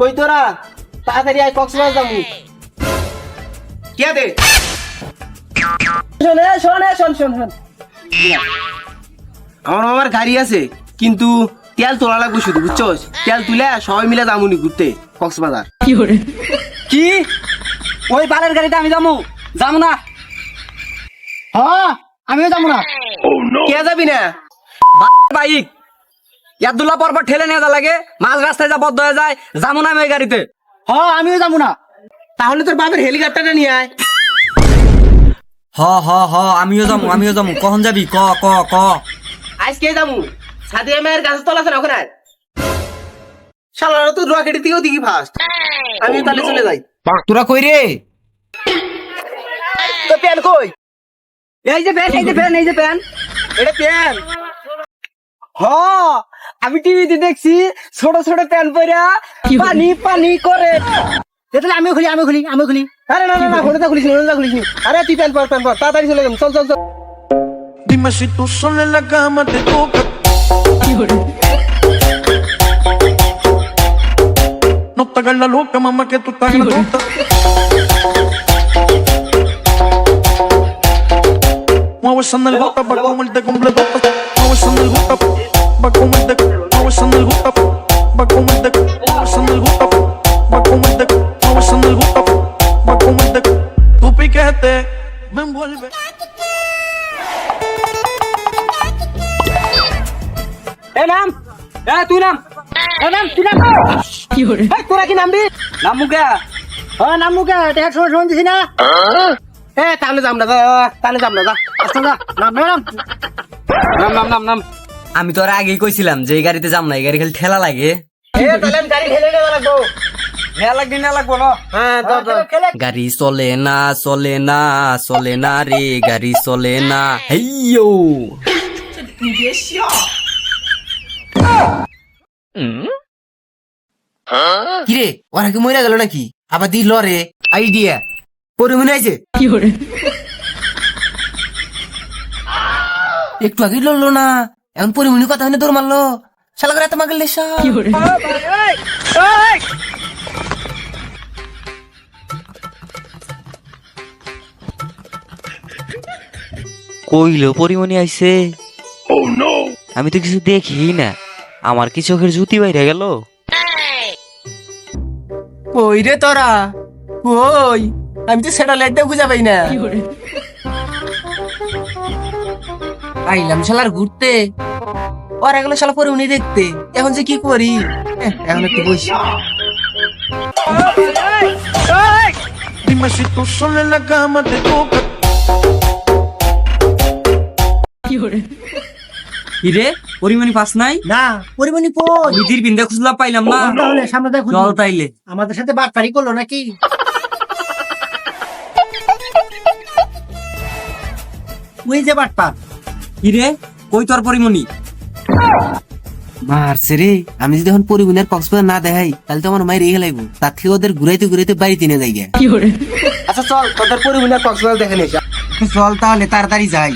কই তোরা? তাড়াতাড়ি আয় কক্সবাজার যাব। কে দে? শোন শোন শোন শোন শোন। আমার মামার গাড়ি আছে কিন্তু তেল তোলা লাগবে শুধু বুঝছস? তেল তুলে সবাই মিলে যামুনি ঘুরতে কক্সবাজার। কি করে কি? ওই বালের গাড়িতে আমি যাব। যাব না। হ্যাঁ আমিও যাব না। কে যাবি না? বাইক। ইয়াদুল্লাহ পরপর ঠেলে নিয়ে যা লাগে মাঝ রাস্তায় যা বদ্ধ হয়ে যায় যাব না আমি ওই গাড়িতে। হ্যাঁ আমিও যাব না। তাহলে তোর বাপের হেলিকপ্টারটা নিয়ে আয়। হ হ হ আমিও যাব আমিও যাব। কখন যাবি? ক ক ক। আজকে যাব। সাদিয়া মায়ের গাছের তলা আছে ওখানে। শালারা তো রকেটের দিকেও দিকে ফার্স্ট আমি তাহলে চলে যাই। তোরা কই রে? তো প্যান কই? এই যে প্যান এই যে প্যান এই যে প্যান। এটা প্যান। হ আমি টিভিতে দেখছি ছোট ছোট প্যান পরা পানি পানি করে তাহলে আমিও খুলি আমি খুলি আমি খুলি আরে না না না হোনেটা খুলিস হোনেটা খুলিস আরে তুই প্যান পর প্যান পর তাড়াতাড়ি চলে যাবো চল চল চল Dime si tú sola en la cama te toca. No te hagas la loca, mamá, que tú estás grandota. Mueve esa nalgota pa' comerte completota. Mueve esa nalgota Mueve esa nalgota pa' comerte. Mueve esa nalgota pa' comerte. Tu piquete me envuelve. এ নাম এ তুই নাম এ নাম তুই নাম কি করে তোরা কি নামবি নাম মুখে হ্যাঁ নাম মুখে ট্যাক্স সময় সময় দিছি না এ তাহলে যাম না যা, তাহলে যাম না যা আচ্ছা যা নাম নাম নাম নাম নাম নাম আমি তো আর আগেই কইছিলাম যে এই গাড়িতে যাম না এই গাড়ি খালি ঠেলা লাগে। গাড়ি হ্যাঁ তো তো। গাড়ি চলে না চলে না চলে না রে গাড়ি চলে না। হেইয়ো কিরে ওরা কি মরে গেল নাকি? আবার দিল রে আইডিয়া পরে মনে আছে কি একটু আগে লড়লো না এখন পরিমণি কথা হলে দৌড় মারলো। শালা করে এত মাগল লেসা কইলো পরিমণি আইছে। আমি তো কিছু দেখি না। আমার কি চোখের জুতি বাইরে গেল? কই রে তোরা? ওই আমি তো সেটা লাইট দিয়ে খুঁজে পাই না। আইলাম শালার ঘুরতে। ওরা গেল শালা পরে উনি দেখতে। এখন যে কি করি? এখন একটু বসি। Dime si tú sola en la cama te toca. রে? পরিমাণি পাস নাই? না। পরিমণি কই? নিধির বিন্দা খুঁজলা পাইলাম না। তাহলে সামনে দেখো চল তাইলে। আমাদের সাথে বাটপারি করল নাকি? ওই যে বাটপার। রে কই তোর পরিমণি? মারছে রে আমি যদি এখন পরিমণের কক্সবাজার না দেখাই তাহলে তো আমার মায়ের রেগে লাগবো তার থেকে ওদের ঘুরাইতে ঘুরাইতে বাড়িতে নিয়ে যাই আচ্ছা চল তোদের পরিমণের কক্সবাজার দেখে নিস চল তাহলে তাড়াতাড়ি যাই।